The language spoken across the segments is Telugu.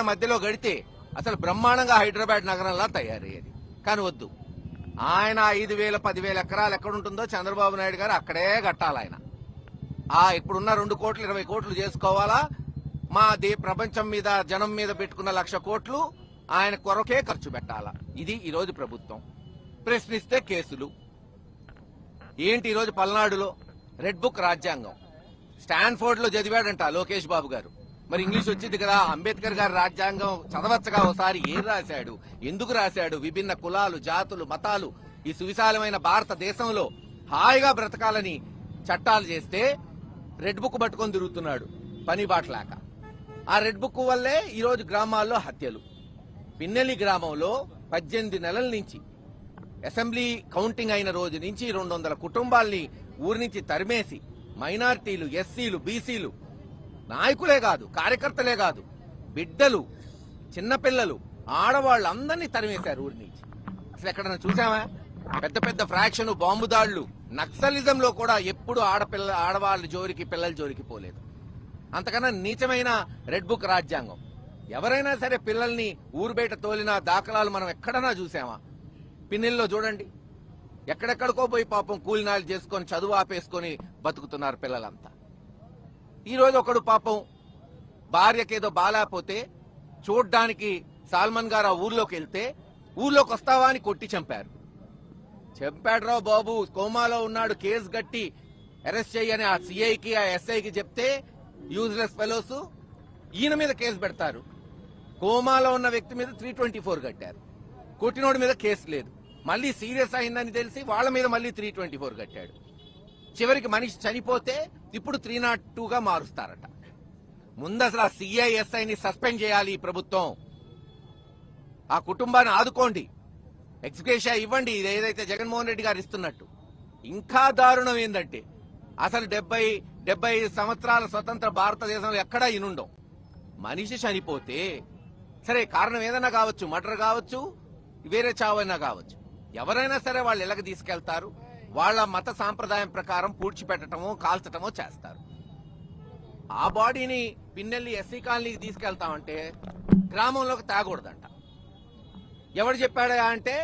మధ్యలో గడితే అసలు బ్రహ్మాండంగా హైదరాబాద్ నగరంలా తయారయ్యేది. కానీ వద్దు. ఆయన ఐదు వేల పదివేల ఎకరాలు ఎక్కడుంటుందో చంద్రబాబు నాయుడు గారు అక్కడే కట్టాలి ఆయన. ఆ ఇప్పుడున్న రెండు కోట్లు ఇరవై కోట్లు చేసుకోవాలా? మా దే ప్రపంచం మీద జనం మీద పెట్టుకున్న లక్ష కోట్లు ఆయన కొరకే ఖర్చు పెట్టాలా? ఇది ఈరోజు ప్రభుత్వం. ప్రశ్నిస్తే కేసులు. ఏంటి ఈరోజు పల్నాడులో? రెడ్ బుక్ రాజ్యాంగం. స్టాన్ఫోర్డ్లో చదివాడంట లోకేష్ బాబు గారు. మరి ఇంగ్లీష్ వచ్చింది కదా. అంబేద్కర్ గారి రాజ్యాంగం చదవచ్చగా ఒకసారి ఏం రాశాడు? ఎందుకు రాశాడు? విభిన్న కులాలు జాతులు మతాలు ఈ సువిశాలమైన భారతదేశంలో హాయిగా బ్రతకాలని చట్టాలు చేస్తే రెడ్ బుక్ పట్టుకొని తిరుగుతున్నాడు పని బాట్లాక. ఆ రెడ్ బుక్ వల్లే ఈరోజు గ్రామాల్లో హత్యలు. పిన్నెలి గ్రామంలో పద్దెనిమిది నెలల నుంచి అసెంబ్లీ కౌంటింగ్ అయిన రోజు నుంచి రెండు వందల కుటుంబాల్ని ఊరి నుంచి తరిమేసి మైనార్టీలు ఎస్సీలు బీసీలు నాయకులే కాదు కార్యకర్తలే కాదు. బిడ్డలు చిన్నపిల్లలు ఆడవాళ్ళు అందరినీ తరిమేశారు ఊరి నుంచి. అసలు ఎక్కడన్నా చూసావా? పెద్ద పెద్ద ఫ్రాక్షన్ బాంబు దాళ్ళు నక్సలిజంలో కూడా ఎప్పుడు ఆడపిల్ల ఆడవాళ్ళ జోరికి పిల్లల జోరికి పోలేదు. అంతకన్నా నీచమైన రెడ్ బుక్ రాజ్యాంగం. ఎవరైనా సరే పిల్లల్ని ఊరు బయట తోలిన దాఖలాలు మనం ఎక్కడన్నా చూసామా? పిన్నెల్లో చూడండి. ఎక్కడెక్కడికో పోయి పాపం కూలినాలు చేసుకొని చదువు ఆపేసుకొని బతుకుతున్నారు పిల్లలంతా. ఈరోజు ఒకడు పాపం భార్యకేదో బాలేకపోతే చూడ్డానికి సాల్మన్ గారు ఆ ఊర్లోకి వెళ్తే ఊర్లోకి వస్తావా అని కొట్టి చంపారు. చంపాడురావు బాబు కోమాలో ఉన్నాడు కేసు గట్టి అరెస్ట్ చేయని ఆ సిఐకి ఆ ఎస్ఐకి చెప్తే యూజ్లెస్ ఫెలోస్ ఈయన మీద కేసు పెడతారు. కోమాలో ఉన్న వ్యక్తి మీద త్రీ ట్వంటీ ఫోర్ కట్టారు. కొట్టినోడి మీద కేసు లేదు. మళ్ళీ సీరియస్ అయిందని తెలిసి వాళ్ళ మీద మళ్ళీ త్రీ ట్వంటీ ఫోర్ కట్టాడు. చివరికి మనిషి చనిపోతే ఇప్పుడు త్రీ నాట్ టూగా మారుస్తారట. ముందు అసలు ఆ సిఐఎస్ఐని సస్పెండ్ చేయాలి ఈ ప్రభుత్వం. ఆ కుటుంబాన్ని ఆదుకోండి. ఎక్స్గ్రేషియా ఇవ్వండి. ఇది ఏదైతే జగన్మోహన్ రెడ్డి గారు ఇస్తున్నట్టు. ఇంకా దారుణం ఏంటంటే అసలు డెబ్బై డెబ్బై సంవత్సరాల స్వతంత్ర భారతదేశంలో ఎక్కడా ఇనుండవు మనిషి చనిపోతే సరే కారణం ఏదైనా కావచ్చు మర్డర్ కావచ్చు వేరే చావైనా కావచ్చు. ఎవరైనా సరే వాళ్ళు ఇళ్ళకి తీసుకెళ్తారు. వాళ్ళ మత సాంప్రదాయం ప్రకారం పూడ్చిపెట్టడమో కాల్చటమో చేస్తారు. ఆ బాడీని పిన్నెల్లి ఎస్సీ కాలనీకి తీసుకెళ్తామంటే గ్రామంలోకి తాగకూడదంట. ఎవడు చెప్పాడా అంటే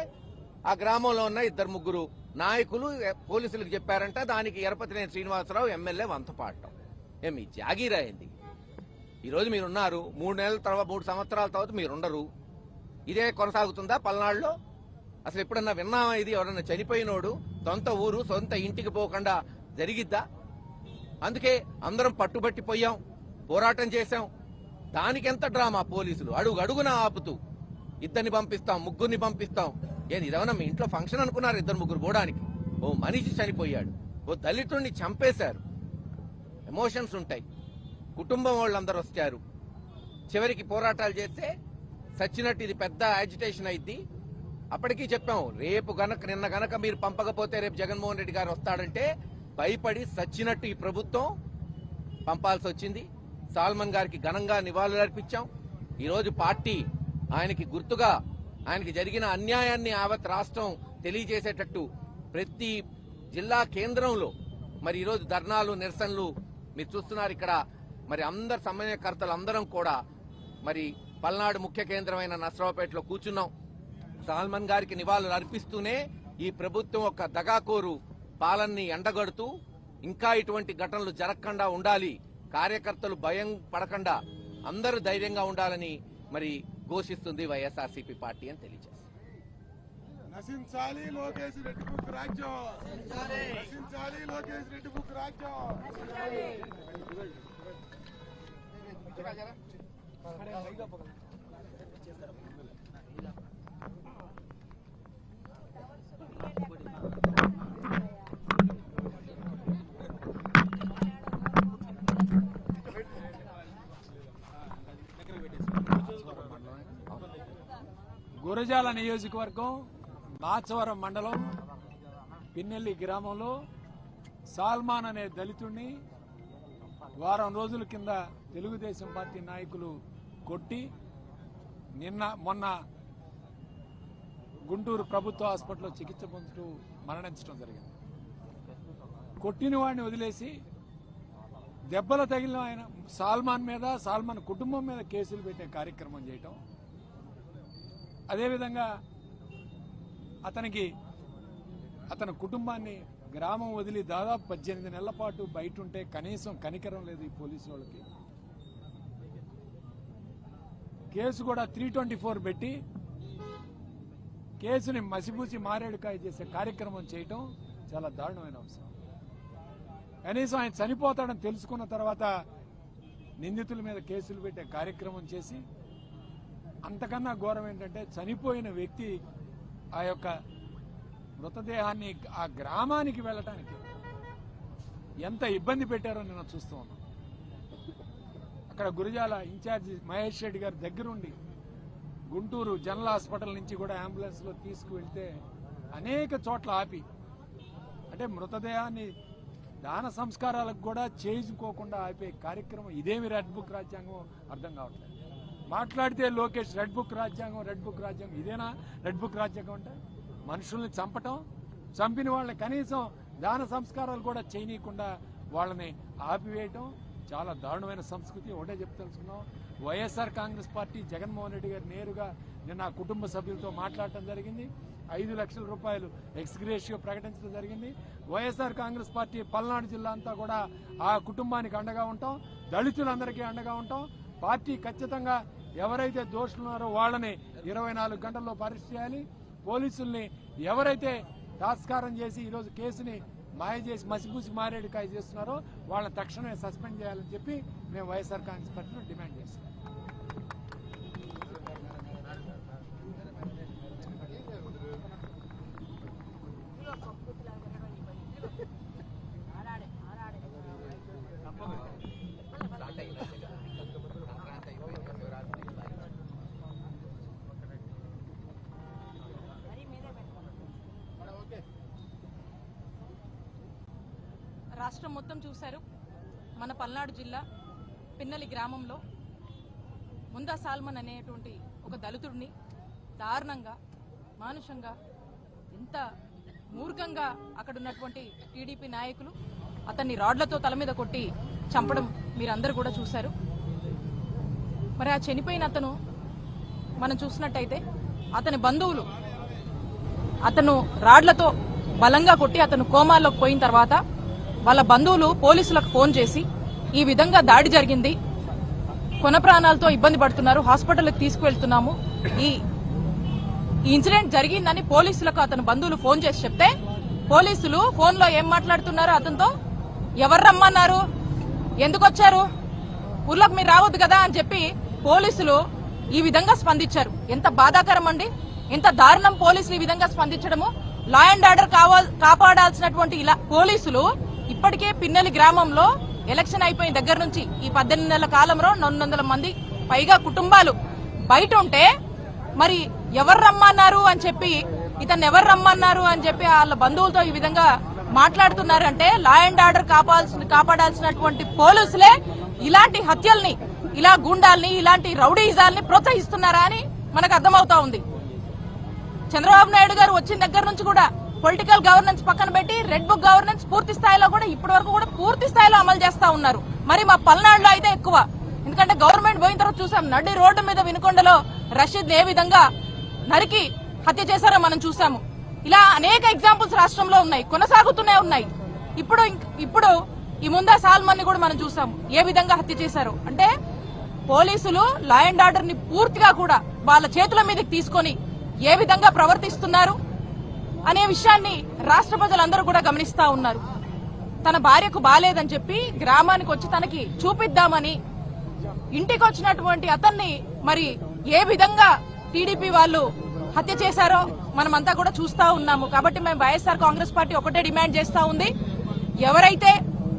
ఆ గ్రామంలో ఉన్న ఇద్దరు ముగ్గురు నాయకులు పోలీసులకు చెప్పారంట దానికి ఎరపతినేని శ్రీనివాసరావు ఎమ్మెల్యే వంత ఏ ఏమి జాగీర్ అయింది ఈరోజు మీరున్నారు మూడు నెలల తర్వాత మూడు సంవత్సరాల తర్వాత మీరుండరు. ఇదే కొనసాగుతుందా పల్నాడులో? అసలు ఎప్పుడన్నా విన్నామా ఇది? ఎవరన్నా చనిపోయినోడు సొంత ఊరు సొంత ఇంటికి పోకుండా జరిగిద్దా? అందుకే అందరం పట్టుబట్టిపోయాం పోరాటం చేశాం. దానికెంత డ్రామా పోలీసులు? అడుగు అడుగున ఆపుతూ ఇద్దరిని పంపిస్తాం ముగ్గురిని పంపిస్తాం. నేను ఇదేమన్నా మీ ఇంట్లో ఫంక్షన్ అనుకున్నారు ఇద్దరు ముగ్గురు పోవడానికి? ఓ మనిషి చనిపోయాడు ఓ దళితుడిని చంపేశారు. ఎమోషన్స్ ఉంటాయి. కుటుంబం వాళ్ళందరూ వచ్చారు. చివరికి పోరాటాలు చేస్తే సచ్చినట్టు ఇది పెద్ద యాజిటేషన్ అయింది అప్పటికీ చెప్పాం రేపు గనక నిన్న గనక మీరు పంపకపోతే రేపు జగన్మోహన్ రెడ్డి గారు వస్తాడంటే భయపడి సచ్చినట్టు ఈ ప్రభుత్వం పంపాల్సి వచ్చింది. సాల్మన్ గారికి ఘనంగా నివాళులు అర్పించాం. పార్టీ ఆయనకి గుర్తుగా ఆయనకి జరిగిన అన్యాయాన్ని యావత్ రాష్ట్రం తెలియజేసేటట్టు ప్రతి జిల్లా కేంద్రంలో మరి ఈరోజు ధర్నాలు నిరసనలు మీరు చూస్తున్నారు ఇక్కడ. మరి అందరు సమన్వయకర్తలు అందరం కూడా మరి పల్నాడు ముఖ్య కేంద్రమైన నసరావుపేటలో కూర్చున్నాం. సాల్మన్ గారికి నివాళులు అర్పిస్తూనే ఈ ప్రభుత్వం ఒక దగాకోరు పాలనని ఎండగడుతూ ఇంకా ఇటువంటి ఘటనలు జరగకుండా ఉండాలి. కార్యకర్తలు భయం పడకుండా అందరూ ధైర్యంగా ఉండాలని మరి ఘోషిస్తుంది వైఎస్ఆర్సీపీ పార్టీ అని తెలియజేస్తుంది. నశించాలి లోకేష్ రెడ్డి బుక్ రాజ్యం. నశించాలి లోకేష్ రెడ్డి బుక్ రాజ్యం. గురజాల నియోజకవర్గం నాచవరం మండలం పిన్నెల్లి గ్రామంలో సాల్మాన్ అనే దళితుడిని వారం రోజుల కింద తెలుగుదేశం పార్టీ నాయకులు కొట్టి నిన్న మొన్న గుంటూరు ప్రభుత్వ హాస్పిటల్లో చికిత్స పొందుతూ మరణించడం జరిగింది. కొట్టిన వాడిని వదిలేసి దెబ్బలు తగిలిన ఆయన సాల్మాన్ మీద సాల్మాన్ కుటుంబం మీద కేసులు పెట్టే కార్యక్రమం చేయటం. అదేవిధంగా అతనికి అతని కుటుంబాన్ని గ్రామం వదిలి దాదాపు పద్దెనిమిది నెలల పాటు బయట ఉంటే కనీసం కనికరం లేదు ఈ పోలీసు వాళ్ళకి. కేసు కూడా త్రీ ట్వంటీ ఫోర్ పెట్టి కేసుని మసిపూసి మారేడుకాయ చేసే కార్యక్రమం చేయటం చాలా దారుణమైన అంశం కనీసం ఆయన చనిపోతాడని తెలుసుకున్న తర్వాత నిందితుల మీద కేసులు పెట్టే కార్యక్రమం చేసి అంతకన్నా ఘోరం ఏంటంటే చనిపోయిన వ్యక్తి ఆ యొక్క మృతదేహాన్ని ఆ గ్రామానికి వెళ్ళటానికి ఎంత ఇబ్బంది పెట్టారో నేను చూస్తూ ఉన్నాను అక్కడ గురిజాల ఇన్ఛార్జి మహేష్ రెడ్డి గారి దగ్గరుండి గుంటూరు జనరల్ హాస్పిటల్ నుంచి కూడా అంబులెన్స్లో తీసుకువెళ్తే అనేక చోట్ల ఆపి అంటే మృతదేహాన్ని దాన సంస్కారాలకు కూడా చేయించుకోకుండా ఆపే కార్యక్రమం ఇదేమి రెడ్ బుక్ రాజ్యాంగం అర్థం కావట్లేదు. మాట్లాడితే లోకేష్ రెడ్ బుక్ రాజ్యాంగం రెడ్ బుక్ రాజ్యాంగం ఇదేనా? రెడ్ బుక్ రాజ్యాంగం అంటే మనుషుల్ని చంపటం చంపిన వాళ్ళని కనీసం దాన సంస్కారాలు కూడా చేయనీయకుండా వాళ్ళని ఆపివేయటం. చాలా దారుణమైన సంస్కృతి ఒకటే చెప్తలుచుకున్నాం వైఎస్ఆర్ కాంగ్రెస్ పార్టీ జగన్మోహన్ రెడ్డి గారు నేరుగా నిన్న కుటుంబ సభ్యులతో మాట్లాడటం జరిగింది. ఐదు లక్షల రూపాయలు ఎక్స్గ్రేషియో ప్రకటించడం జరిగింది. వైఎస్ఆర్ కాంగ్రెస్ పార్టీ పల్నాడు జిల్లా అంతా కూడా ఆ కుటుంబానికి అండగా ఉంటాం. దళితులందరికీ అండగా ఉంటాం. పార్టీ ఖచ్చితంగా ఎవరైతే దోషులున్నారో వాళ్ళని ఇరవై నాలుగు గంటల్లో పరిస్థితి చేయాలి పోలీసుల్ని ఎవరైతే తాస్కారం చేసి ఈరోజు కేసుని మాయ చేసి మసిపూసి మారేడుకాయ చేస్తున్నారో వాళ్ళని తక్షణమే సస్పెండ్ చేయాలని చెప్పి మేము వైఎస్ఆర్ కాంగ్రెస్ పార్టీలో డిమాండ్ చేస్తున్నాం. రాష్ట్రం మొత్తం చూశారు. మన పల్నాడు జిల్లా పిన్నలి గ్రామంలో ముందా సాల్మన్ అనేటువంటి ఒక దళితుడిని దారుణంగా మానుషంగా ఎంత మూర్ఖంగా అక్కడ ఉన్నటువంటి టీడీపీ నాయకులు అతన్ని రాడ్లతో తల మీద కొట్టి చంపడం మీరందరూ కూడా చూశారు. మరి ఆ చనిపోయిన అతను మనం చూసినట్టయితే అతని బంధువులు అతను రాడ్లతో బలంగా కొట్టి అతను కోమాలోకి పోయిన తర్వాత వాళ్ళ బంధువులు పోలీసులకు ఫోన్ చేసి ఈ విధంగా దాడి జరిగింది. కొన ప్రాణాలతో ఇబ్బంది పడుతున్నారు. హాస్పిటల్కి తీసుకువెళ్తున్నాము. ఈ ఇన్సిడెంట్ జరిగిందని పోలీసులకు అతని బంధువులు ఫోన్ చేసి చెప్తే పోలీసులు ఫోన్లో ఏం మాట్లాడుతున్నారు అతనితో? ఎవరు రమ్మన్నారు ఎందుకు వచ్చారు ఊర్లోకి మీరు రావద్దు కదా అని చెప్పి పోలీసులు ఈ విధంగా స్పందించారు. ఎంత బాధాకరం అండి. ఎంత దారుణం పోలీసులు ఈ విధంగా స్పందించడము. లా అండ్ ఆర్డర్ కావాల్ కాపాడాల్సినటువంటి ఇలా పోలీసులు ఇప్పటికే పిన్నెలి గ్రామంలో ఎలక్షన్ అయిపోయిన దగ్గర నుంచి ఈ పద్దెనిమిది నెలల కాలంలో రెండు వందల మంది పైగా కుటుంబాలు బయట ఉంటే మరి ఎవరు రమ్మన్నారు అని చెప్పి ఇతను ఎవరు రమ్మన్నారు అని చెప్పి వాళ్ళ బంధువులతో ఈ విధంగా మాట్లాడుతున్నారంటే లా అండ్ ఆర్డర్ కాపాల్సిన కాపాడాల్సినటువంటి పోలీసులే ఇలాంటి హత్యల్ని ఇలా గూండాల్ని ఇలాంటి రౌడీజాల్ని ప్రోత్సహిస్తున్నారా అని మనకు అర్థమవుతా ఉంది. చంద్రబాబు నాయుడు గారు వచ్చిన దగ్గర నుంచి కూడా పొలిటికల్ గవర్నెన్స్ పక్కన పెట్టి రెడ్ బుక్ గవర్నెన్స్ పూర్తి స్థాయిలో కూడా ఇప్పటి వరకు కూడా పూర్తి స్థాయిలో అమలు చేస్తా ఉన్నారు. మరి మా పల్నాడులో అయితే ఎక్కువ. ఎందుకంటే గవర్నమెంట్ పోయిన తర్వాత చూసాం నడి రోడ్డు మీద వినుకొండలో రషీద్ ఏ విధంగా నరికి హత్య చేశారో మనం చూసాము. ఇలా అనేక ఎగ్జాంపుల్స్ రాష్ట్రంలో ఉన్నాయి కొనసాగుతూనే ఉన్నాయి. ఇప్పుడు ఇంక్- ఇప్పుడు ఈ ముందా సాల్మన్ని కూడా మనం చూసాము ఏ విధంగా హత్య చేశారు. అంటే పోలీసులు లా అండ్ ఆర్డర్ని పూర్తిగా కూడా వాళ్ళ చేతుల మీదకి తీసుకొని ఏ విధంగా ప్రవర్తిస్తున్నారు అనే విషయాన్ని రాష్ట్ర ప్రజలందరూ కూడా గమనిస్తా ఉన్నారు. తన భార్యకు బాలేదని చెప్పి గ్రామానికి వచ్చి తనకి చూపిద్దామని ఇంటికి వచ్చినటువంటి అతన్ని మరి ఏ విధంగా టీడీపీ వాళ్ళు హత్య చేశారో మనమంతా కూడా చూస్తా ఉన్నాము. కాబట్టి మేము వైఎస్ఆర్ కాంగ్రెస్ పార్టీ ఒకటే డిమాండ్ చేస్తా ఉంది. ఎవరైతే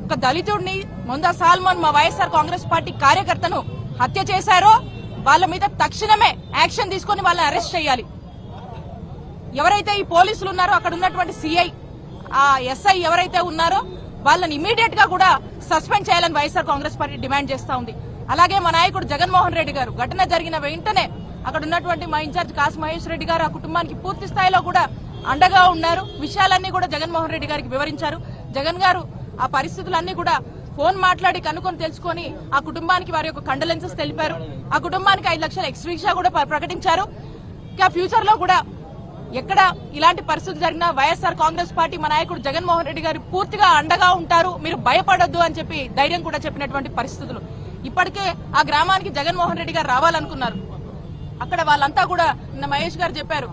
ఒక దళితుడిని మొందా సాల్మన్ మా వైఎస్ఆర్ కాంగ్రెస్ పార్టీ కార్యకర్తను హత్య చేశారో వాళ్ళ మీద తక్షణమే యాక్షన్ తీసుకొని వాళ్ళని అరెస్ట్ చేయాలి. ఎవరైతే ఈ పోలీసులు ఉన్నారో అక్కడ ఉన్నటువంటి సిఐ ఆ ఎస్ఐ ఎవరైతే ఉన్నారో వాళ్ళని ఇమీడియట్గా కూడా సస్పెండ్ చేయాలని వైఎస్ఆర్ కాంగ్రెస్ పార్టీ డిమాండ్ చేస్తా ఉంది. అలాగే మా నాయకుడు జగన్మోహన్ రెడ్డి గారు ఘటన జరిగిన వెంటనే అక్కడ ఉన్నటువంటి మా ఇన్ఛార్జ్ కాసు మహేష్ రెడ్డి గారు ఆ కుటుంబానికి పూర్తి స్థాయిలో కూడా అండగా ఉన్నారు. విషయాలన్నీ కూడా జగన్మోహన్ రెడ్డి గారికి వివరించారు. జగన్ గారు ఆ పరిస్థితులన్నీ కూడా ఫోన్ మాట్లాడి కనుక్కొని తెలుసుకొని ఆ కుటుంబానికి వారి యొక్క కండలెన్సెస్ తెలిపారు. ఆ కుటుంబానికి ఐదు లక్షల ఎక్స్ట్రీషా కూడా ప్రకటించారు. ఇంకా ఫ్యూచర్లో కూడా ఎక్కడ ఇలాంటి పరిస్థితి జరిగినా వైఎస్ఆర్ కాంగ్రెస్ పార్టీ మా నాయకుడు జగన్మోహన్ రెడ్డి గారు పూర్తిగా అండగా ఉంటారు. మీరు భయపడొద్దు అని చెప్పి ధైర్యం కూడా చెప్పినటువంటి పరిస్థితులు. ఇప్పటికే ఆ గ్రామానికి జగన్మోహన్ రెడ్డి గారు రావాలనుకున్నారు. అక్కడ వాళ్ళంతా కూడా నిన్న మహేష్ గారు చెప్పారు.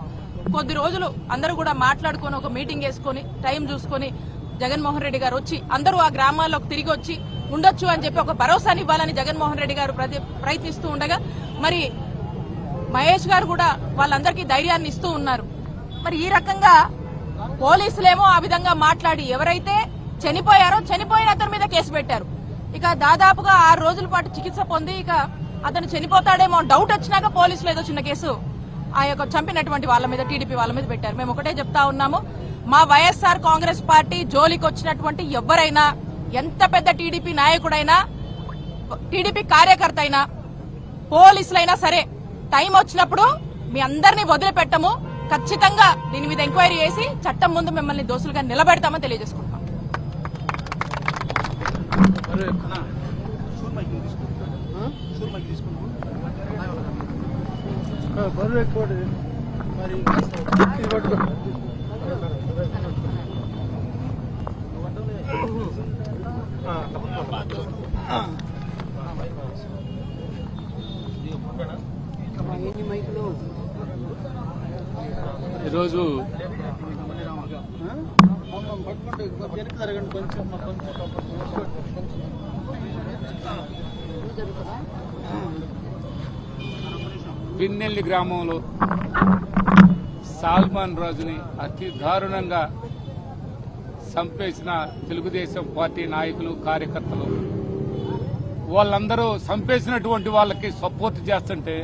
కొద్ది రోజులు అందరూ కూడా మాట్లాడుకొని ఒక మీటింగ్ వేసుకొని టైం చూసుకొని జగన్మోహన్ రెడ్డి గారు వచ్చి అందరూ ఆ గ్రామాల్లోకి తిరిగి వచ్చి ఉండొచ్చు అని చెప్పి ఒక భరోసాని ఇవ్వాలని జగన్మోహన్ రెడ్డి గారు ప్రతి- ప్రయత్నిస్తూ ఉండగా మరి మహేష్ గారు కూడా వాళ్ళందరికీ ధైర్యాన్ని ఇస్తూ ఉన్నారు. మరి ఈ రకంగా పోలీసులేమో ఆ విధంగా మాట్లాడి ఎవరైతే చనిపోయారో చనిపోయిన అతని మీద కేసు పెట్టారు. ఇక దాదాపుగా ఆరు రోజుల పాటు చికిత్స పొంది ఇక అతను చనిపోతాడేమో డౌట్ వచ్చినాక పోలీసులు ఏదో చిన్న కేసు ఆ యొక్క చంపినటువంటి వాళ్ళ మీద టీడీపీ వాళ్ళ మీద పెట్టారు. మేము ఒకటే చెప్తా ఉన్నాము. మా వైఎస్ఆర్ కాంగ్రెస్ పార్టీ జోలికి వచ్చినటువంటి ఎవరైనా ఎంత పెద్ద టీడీపీ నాయకుడైనా టీడీపీ కార్యకర్త అయినా పోలీసులైనా సరే టైం వచ్చినప్పుడు మీ అందరినీ వదిలిపెట్టము. ఖచ్చితంగా దీని మీద ఎంక్వైరీ చేసి చట్టం ముందు మిమ్మల్ని దోషులుగా నిలబెడతామని తెలియజేసుకుంటున్నాం మైకులు ఈరోజు పిన్నెల్లి గ్రామంలో సాల్మాన్ రాజుని అతి దారుణంగా చంపేసిన తెలుగుదేశం పార్టీ నాయకులు కార్యకర్తలు. వాళ్ళందరూ చంపేసినటువంటి వాళ్ళకి సపోర్ట్ చేస్తుంటే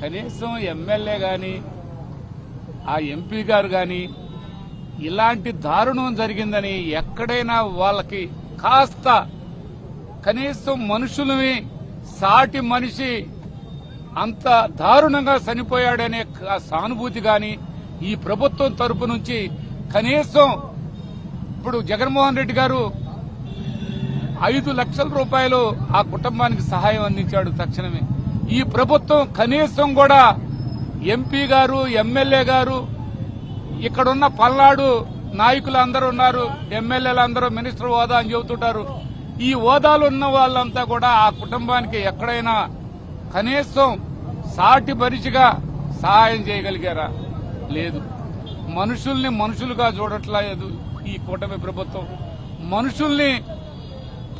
కనీసం ఎమ్మెల్యే కానీ ఆ ఎంపీ గారు గాని ఇలాంటి దారుణం జరిగిందని ఎక్కడైనా వాళ్ళకి కాస్త కనీసం మనుషులని సాటి మనిషి అంత దారుణంగా చనిపోయాడనే సానుభూతి గాని ఈ ప్రభుత్వం తరపు నుంచి కనీసం ఇప్పుడు జగన్మోహన్ రెడ్డి గారు ఐదు లక్షల రూపాయలు ఆ కుటుంబానికి సహాయం అందించాడు తక్షణమే. ఈ ప్రభుత్వం కనీసం కూడా ఎంపీ గారు ఎమ్మెల్యే గారు ఇక్కడున్న పల్నాడు నాయకులు అందరూ ఉన్నారు ఎమ్మెల్యేలు అందరూ మినిస్టర్ హోదా అని చెబుతుంటారు. ఈ హోదాలు ఉన్న వాళ్ళంతా కూడా ఆ కుటుంబానికి ఎక్కడైనా కనీసం సాటి పరిచిగా సహాయం చేయగలిగారా? లేదు. మనుషుల్ని మనుషులుగా చూడట్లేదు ఈ కూటమి ప్రభుత్వం. మనుషుల్ని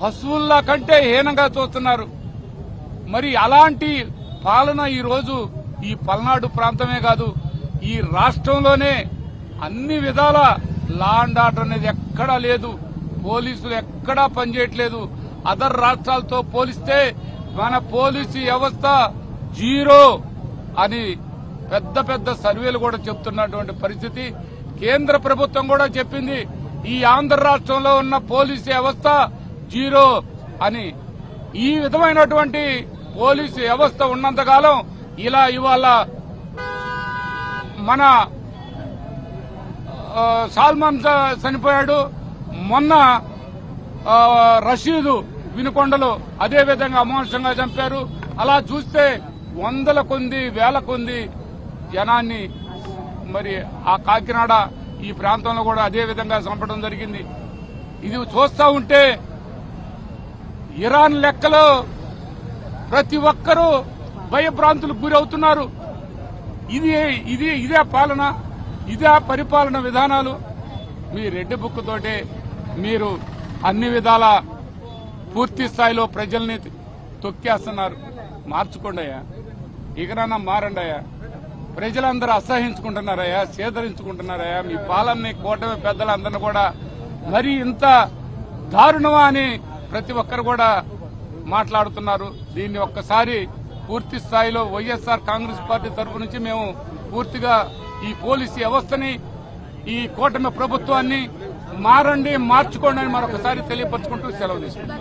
పశువుల్లా కంటే హీనంగా చూస్తున్నారు. మరి అలాంటి పాలన ఈరోజు ఈ పల్నాడు ప్రాంతమే కాదు ఈ రాష్ట్రంలోనే అన్ని విధాల లా అండ్ ఆర్డర్ అనేది ఎక్కడా లేదు. పోలీసులు ఎక్కడా పనిచేయట్లేదు అదర్ రాష్ట్రాలతో పోలిస్తే మన పోలీసు వ్యవస్థ జీరో అని పెద్ద పెద్ద సర్వేలు కూడా చెప్తున్నటువంటి పరిస్థితి. కేంద్ర ప్రభుత్వం కూడా చెప్పింది ఈ ఆంధ్ర రాష్ట్రంలో ఉన్న పోలీసు వ్యవస్థ జీరో అని. ఈ విధమైనటువంటి పోలీసు వ్యవస్థ ఉన్నంతకాలం ఇలా ఇవాళ మన సాల్మాన్ చనిపోయాడు. మొన్న రషీదు వినుకొండలో అదే విధంగా అమానుషంగా చంపారు. అలా చూస్తే వందల కొంది వేల కొంది జనాన్ని మరి ఆ కాకినాడ ఈ ప్రాంతంలో కూడా అదే విధంగా చంపడం జరిగింది. ఇది చూస్తా ఉంటే ఇరాన్ లెక్కలో ప్రతి ఒక్కరూ భయభ్రాంతులకు గురవుతున్నారు. ఇది ఇది ఇదే పాలన ఇదే పరిపాలన విధానాలు. మీ రెడ్డి బుక్ తోటే మీరు అన్ని విధాల పూర్తి స్థాయిలో ప్రజల్ని తొక్కేస్తున్నారు. మార్చుకోండి అయ్యా. ఇకనన్నా మారండియా ప్రజలందరూ అసహించుకుంటున్నారయ్యా సేదరించుకుంటున్నారయ్యా. మీ పాలనని కూటమి పెద్దలందరినీ కూడా మరి ఇంత దారుణమా అని ప్రతి ఒక్కరు కూడా మాట్లాడుతున్నారు. దీన్ని ఒక్కసారి పూర్తి స్థాయిలో వైఎస్ఆర్ కాంగ్రెస్ పార్టీ తరఫు నుంచి మేము పూర్తిగా ఈ పోలీసు వ్యవస్థని ఈ కూటమి ప్రభుత్వాన్ని మారండి మార్చుకోండి అని మరొకసారి తెలియపరచుకుంటూ సెలవు తీసుకుంటాం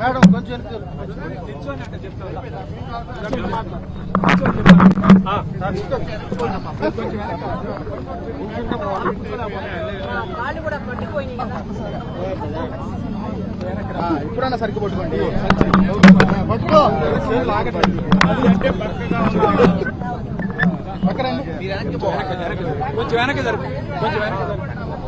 మేడం కొంచెం ఇప్పుడన్నా సరిగ్గా పట్టుకోండి. పట్టుకో. కొంచెం వెనక్కి జరుపు కొంచెం వెనక్కి జరుపు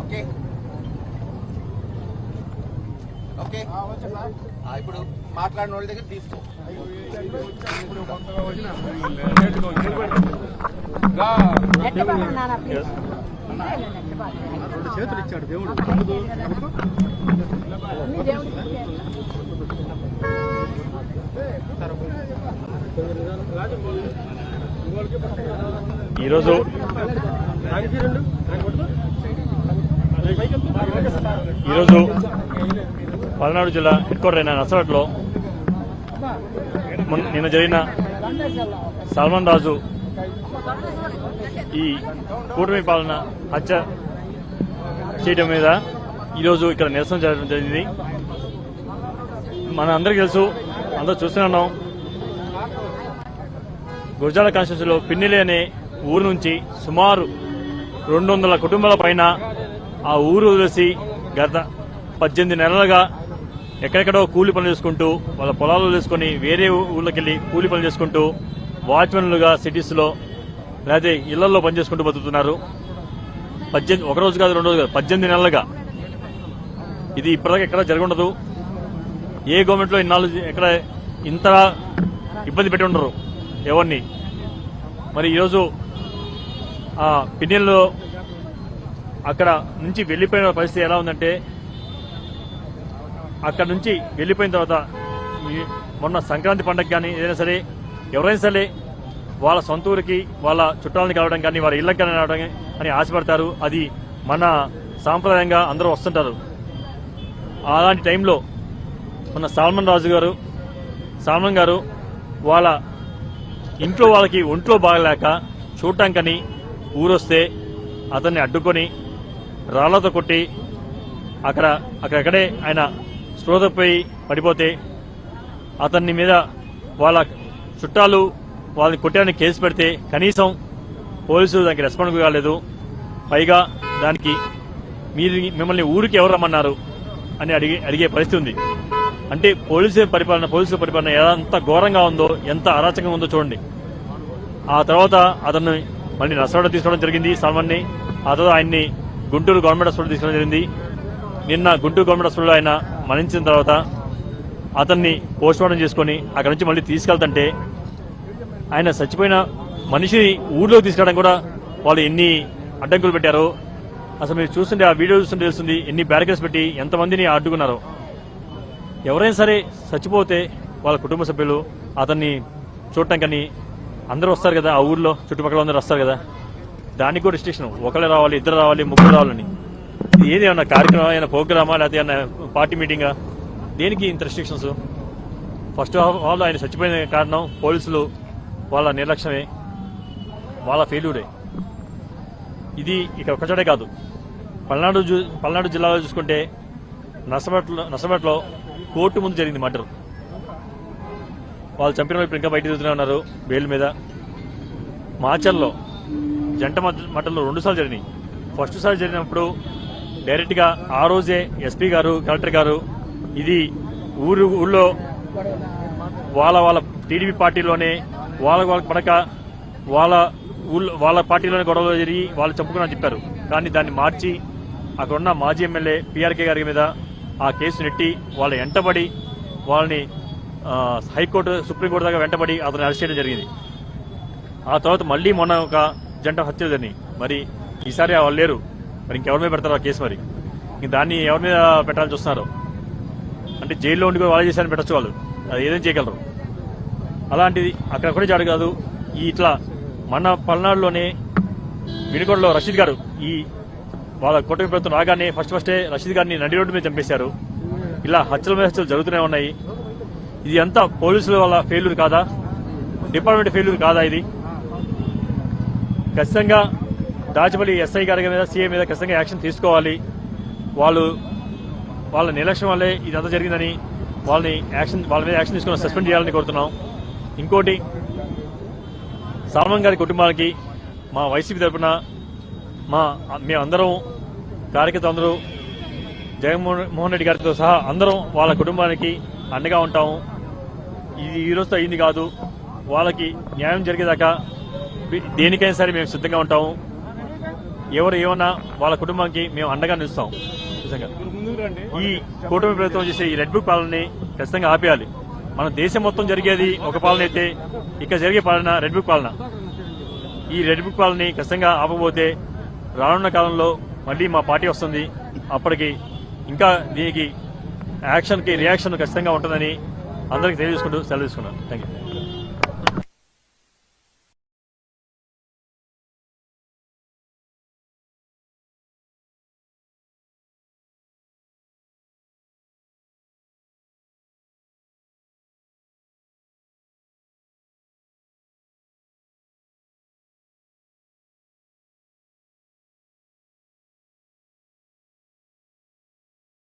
ఓకే. ఓకే. ఆ, ఇప్పుడు మాట్లాడిన వాళ్ళ దగ్గర తీసుకో. చేతులు ఇచ్చాడు దేవుడు ఇచ్చారు. ఈరోజు ఈరోజు పల్నాడు జిల్లా హెడ్ క్వార్టర్ అయిన నసరట్లో నిన్న జరిగిన సల్మాన్ రాజు ఈ కూటమి పాలన హత్య చేయడం మీద ఈరోజు ఇక్కడ నిరసన జరగడం జరిగింది. మన అందరికీ తెలుసు అందరూ చూస్తూనే ఉన్నాం. గురజాల కాన్స్టిట్యూన్సీలో పిన్నిలి అనే ఊరు నుంచి సుమారు రెండు వందల కుటుంబాల పైన ఆ ఊరు వదిలేసి గత పద్దెనిమిది నెలలుగా ఎక్కడెక్కడో కూలి పనులు చేసుకుంటూ వాళ్ళ పొలాలు తీసుకొని వేరే ఊళ్ళకి వెళ్ళి కూలి పనులు చేసుకుంటూ వాచ్మెన్లుగా సిటీస్లో లేదా ఇళ్ళలో పనిచేసుకుంటూ బతుకుతున్నారు. పద్దెనిమిది ఒక రోజు కాదు రెండు రోజు కాదు పద్దెనిమిది నెలలుగా. ఇది ఇప్పటిదాకా ఎక్కడ జరగundదు ఏ గవర్నమెంట్లో ఇన్నాళ్ళు ఎక్కడ ఇంత ఇబ్బంది పెట్టి ఉండరు. ఎవరిని? మరి ఈరోజు ఆ పిన్నెల్లో అక్కడ నుంచి వెళ్ళిపోయిన పరిస్థితి ఎలా ఉందంటే అక్కడ నుంచి వెళ్ళిపోయిన తర్వాత మొన్న సంక్రాంతి పండగ కానీ ఏదైనా సరే ఎవరైనా సరే వాళ్ళ సొంత ఊరికి వాళ్ళ చుట్టాలని కలవడం కానీ వాళ్ళ ఇళ్ళకి కానీ రావడం అని ఆశపడతారు. అది మన సాంప్రదాయంగా అందరూ వస్తుంటారు. అలాంటి టైంలో మన సాల్మన్ రాజు గారు సాల్మన్ గారు వాళ్ళ ఇంట్లో వాళ్ళకి ఒంట్లో బాగలేక చూడటానికని ఊరొస్తే అతన్ని అడ్డుకొని రాళ్ళతో కొట్టి అక్కడ అక్కడక్కడే ఆయన స్పృహతపోయి పడిపోతే అతన్ని మీద వాళ్ళ చుట్టాలు వాళ్ళని కొట్టడానికి కేసు పెడితే కనీసం పోలీసులు దానికి రెస్పాండ్ కాలేదు. పైగా దానికి మీరు మిమ్మల్ని ఊరికి ఎవరు రమ్మన్నారు అని అడిగి అడిగే పరిస్థితి ఉంది. అంటే పోలీసు పరిపాలన పోలీసు పరిపాలన ఎంత ఘోరంగా ఉందో ఎంత అరాచకంగా ఉందో చూడండి. ఆ తర్వాత అతన్ని మళ్ళీ నర్సరాడ తీసుకోవడం జరిగింది సల్మాన్ని. ఆ తర్వాత ఆయన్ని గుంటూరు గవర్నమెంట్ హాస్పిటల్ తీసుకోవడం జరిగింది. నిన్న గుంటూరు గవర్నమెంట్ హాస్పిటల్లో ఆయన మరణించిన తర్వాత అతన్ని పోస్ట్మార్టం చేసుకొని అక్కడి నుంచి మళ్ళీ తీసుకెళ్తుంటే ఆయన చచ్చిపోయిన మనిషిని ఊర్లోకి తీసుకెళ్ళడం కూడా వాళ్ళు ఎన్ని అడ్డంకులు పెట్టారో. అసలు మీరు చూస్తుంటే ఆ వీడియో చూస్తుంటే తెలుస్తుంది ఎన్ని బ్యారికేడ్స్ పెట్టి ఎంతమందిని అడ్డుకున్నారో. ఎవరైనా సరే చచ్చిపోతే వాళ్ళ కుటుంబ సభ్యులు అతన్ని చూడటానికని అందరూ వస్తారు కదా ఆ ఊర్లో చుట్టుపక్కల అందరూ వస్తారు కదా. దానికి కూడా రిస్ట్రిక్షన్ ఒకళ్ళు రావాలి ఇద్దరు రావాలి ముగ్గురు రావాలని. ఏది ఏమన్నా కార్యక్రమం ఏమైనా ప్రోగ్రామా లేకపోతే ఏమన్నా పార్టీ మీటింగా? దేనికి ఇంత రిస్ట్రిక్షన్స్ ఫస్ట్ ఆఫ్ ఆల్ ఆయన చచ్చిపోయిన కారణం పోలీసులు వాళ్ళ నిర్లక్ష్యమే వాళ్ళ ఫెయిల్యూరే ఇది ఇక ఒకచోటే కాదు. పల్నాడు జు- పల్నాడు జిల్లాలో చూసుకుంటే నర్సపేటలో నర్సపేటలో కోర్టు ముందు జరిగింది మర్డర్. వాళ్ళు చంపిన వాళ్ళు ఇప్పుడు ఇంకా బయట తిరుగుతూనే ఉన్నారు బెయిల్ మీద. మాచల్లో జంట మర్డర్లు రెండు సార్లు జరిగినాయి. ఫస్ట్ సారి జరిగినప్పుడు డైరెక్ట్గా ఆ రోజే ఎస్పీ గారు కలెక్టర్ గారు ఇది ఊరు ఊళ్ళో వాళ్ళ వాళ్ళ టీడీపీ పార్టీలోనే వాళ్ళ వాళ్ళ పడక వాళ్ళ ఊళ్ళో వాళ్ళ పార్టీలోనే గొడవలు జరిగి వాళ్ళు చెప్పుకుని చెప్పారు. కానీ దాన్ని మార్చి అక్కడ ఉన్న మాజీ ఎమ్మెల్యే పీఆర్కే గారి మీద ఆ కేసు నెట్టి వాళ్ళ వెంటబడి వాళ్ళని హైకోర్టు సుప్రీంకోర్టు దాకా వెంటబడి అతను అరెస్ట్ చేయడం జరిగింది. ఆ తర్వాత మళ్ళీ మొన్న ఒక జంట హత్యలు జరిగినాయి మరి ఈసారి వాళ్ళు లేరు. మరి ఇంకెవరి మీద పెడతారు ఆ కేసు మరి? ఇంక దాన్ని ఎవరి మీద పెట్టాలని చూస్తున్నారు అంటే జైల్లో ఉండి కూడా వాళ్ళు చేశారని పెట్టచ్చు వాళ్ళు. అది ఏదైనా చేయగలరు? అలాంటిది అక్కడ కూడా జాడు కాదు ఈ ఇట్లా మన పల్నాడులోనే వినుకొండలో రషీద్ గారు ఈ వాళ్ళ కూటమి ప్రభుత్వం రాగానే ఫస్ట్ ఫస్టే రషీద్ గారిని నడి రోడ్డు మీద చంపేశారు. ఇలా హత్యల మీద హత్యలు జరుగుతూనే ఉన్నాయి. ఇది అంతా పోలీసుల వల్ల ఫెయిల్యూర్ కాదా? డిపార్ట్మెంట్ ఫెయిల్యూర్ కాదా ఇది? ఖచ్చితంగా దాచపల్లి ఎస్ఐ గారి మీద సీఏ మీద ఖచ్చితంగా యాక్షన్ తీసుకోవాలి. వాళ్ళు వాళ్ళ నిర్లక్ష్యం వల్లే ఇదంతా జరిగిందని వాళ్ళని యాక్షన్ వాళ్ళ మీద యాక్షన్ తీసుకుని సస్పెండ్ చేయాలని కోరుతున్నాం. ఇంకోటి సాల్మన్ గారి కుటుంబానికి మా వైసీపీ తరఫున మా మేమందరం కార్యకర్తలు అందరూ జగన్మోహన్ మోహన్ రెడ్డి గారితో సహా అందరం వాళ్ళ కుటుంబానికి అండగా ఉంటాము. ఇది ఈ రోజుతో అయింది కాదు. వాళ్ళకి న్యాయం జరిగేదాకా దేనికైనా సరే మేము సిద్ధంగా ఉంటాము. ఎవరు ఏమన్నా వాళ్ళ కుటుంబానికి మేము అండగా నిలుస్తాం. నిజంగా. ఈ కూటమి ప్రభుత్వం చేసే ఈ రెడ్ బుక్ పాలనని ఖచ్చితంగా ఆపేయాలి. మన దేశం మొత్తం జరిగేది ఒక పాలన అయితే ఇక్కడ జరిగే పాలన రెడ్ బుక్ పాలన. ఈ రెడ్ బుక్ పాలనని ఖచ్చితంగా ఆపబోతే రానున్న కాలంలో మళ్ళీ మా పార్టీ వస్తుంది. అప్పటికి ఇంకా దీనికి యాక్షన్కి రియాక్షన్ ఖచ్చితంగా ఉంటుందని అందరికి తెలియజేసుకుంటూ సెలవు తీసుకున్నాను. Thank you